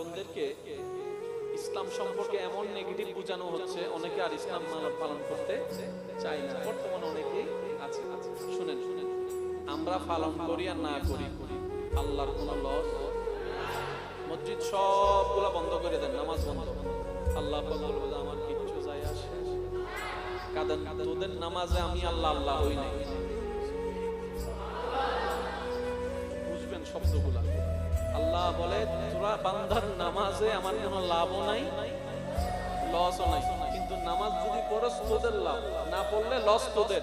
বোনদেরকে ইসলাম সম্পর্কে এমন নেগেটিভ বোঝানো হচ্ছে, অনেকে আর ইসলাম পালন করতে চায় না। বর্তমানে অনেকেই আছে। শুনেন শুনেন। আমরা পালন করি আর না করি। আল্লাহর কোনো লস মসজিদ সবগুলা বন্ধ করে দেন, নামাজ বন্ধ। আল্লাহ আমার কিচ্ছু যায় আসে কাদেন, তোদের নামাজে আমি আল্লাহ আল্লাহ হই নাই। বুঝবেন শব্দগুলা। আল্লাহ বলে তোরা বান্দার নামাজে আমার কোনো লাভও নাই লসও নাই। কিন্তু নামাজ যদি পড়স, তোদের লাভ। না পড়লে লস তোদের।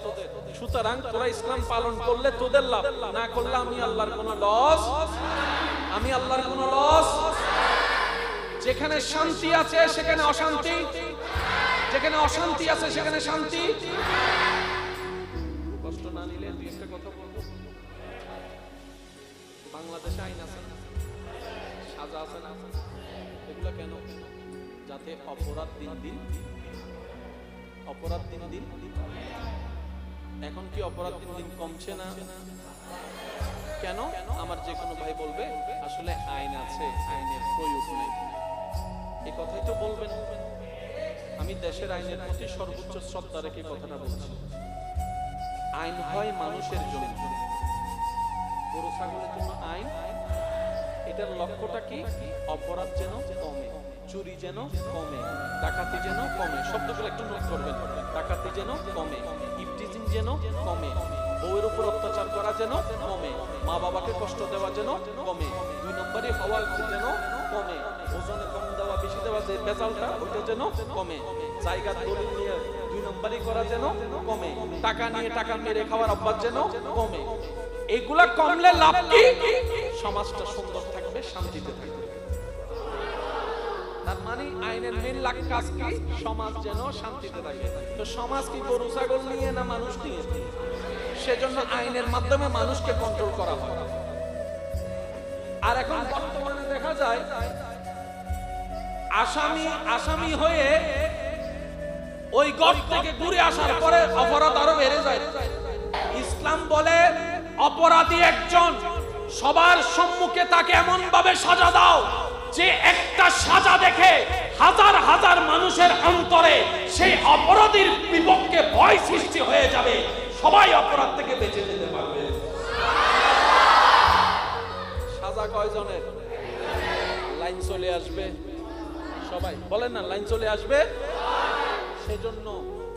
সুতরাং তোরা ইসলাম পালন করলে তোদের লাভ। না করলে আমি আল্লাহর কোনো লস আমি আল্লাহর কোনো লস যেখানে শান্তি আছে, সেখানে অশান্তি। যেখানে অশান্তি আছে, সেখানে শান্তি। কষ্ট না নিলে দুই একটা কথা বলব। বাংলাদেশে আইন আছে। সাজা আছে না? এগুলো কেন? যাতে অপরাধ দিন দিন, অপরাধ দিন দিন, এখন কি অপরাধ দিন দিন কমছে না? কেন? আমার যে কোনো ভাই বলবে, আসলে আইন আছে, আইনের প্রয়োগ নেই। এই কথাই তো বলবেন। আমি দেশের আইনের প্রতি সর্বোচ্চ শ্রদ্ধা রেখে কথাটা বলছি। আইন হয় মানুষের জন্য। গরু, ছাগলের জন্য আইন এটার লক্ষ্যটা কি অপরাধ যেন কমে চুরি যেন কমে ডাকাতি যেন কমে শব্দগুলো একটু নোট করবেন ডাকাতি যেন কমে ইফটিজিং যেন কমে বউয়ের উপর অত্যাচার করা যেন কমে মা বাবাকে কষ্ট দেওয়া যেন কমে দুই নম্বরে হওয়া যেন কমে ওজনে কম দেওয়া বেশি দেওয়া যে বেজালটা ওইটা যেন কমে জায়গা দলিল নিয়ে দুই নম্বরই করা যেন কমে টাকা নিয়ে টাকা মেরে খাওয়ার অভ্যাস যেন কমে এগুলা কমলে লাভ কি সমাজটা সুন্দর থাকবে শান্তিতে থাকবে। তার মানে আইনের মেন লাগ কাজ কি? সমাজ যেন শান্তিতে থাকে। তো সমাজ কি গরু, ছাগল নিয়ে না মানুষ নিয়ে? সেজন্য আইনের মাধ্যমে মানুষকে কন্ট্রোল করা হয়। আর এখন বর্তমানে দেখা যায়, আসামি আসামি হয়ে ওই গড় থেকে ঘুরে আসার পরে অপরাধ আরও বেড়ে যায়। ইসলাম বলে, অপরাধী একজন সবার সম্মুখে তাকে এমন ভাবে সাজা দাও যে একটা সাজা দেখে হাজার হাজার মানুষের অন্তরে সেই অপরাধীর বিপক্ষে ভয় সৃষ্টি হয়ে যাবে। সবাই অপরাধ থেকে বেঁচে যেতে পারবে। সাজা কয়জনের? লাইন চলে আসবে। সবাই, বলেন না, লাইন চলে আসবে? সেজন্য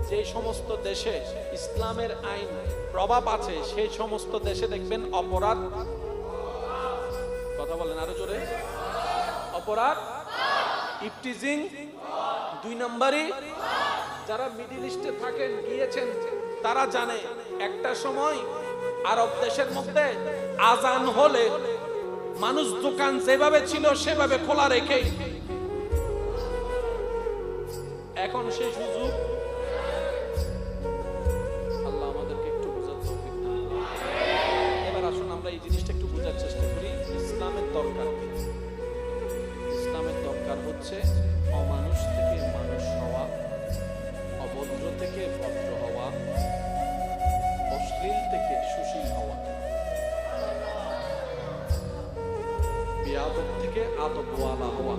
যে সমস্ত দেশে ইসলামের আইন প্রভাব আছে, সেই সমস্ত দেশে দেখবেন অপরাধ কথা বলেন আরও জোরে। অপরাধ ইফটিজিং দুই নম্বরই। যারা মিডিল ইস্টে থাকেন, গিয়েছেন, তারা জানে, একটা সময় আরব দেশের মধ্যে আজান হলে মানুষ দোকান যেভাবে ছিল, সেভাবে খোলা রেখে এখন সেই সুযোগ দরকার ইসলামের দরকার হচ্ছে অমানুষ থেকে মানুষ হওয়া, অভদ্র থেকে ভদ্র হওয়া, অশ্লীল থেকে সুশীল হওয়া। বিয়াদব থেকে আদবওয়ালা হওয়া।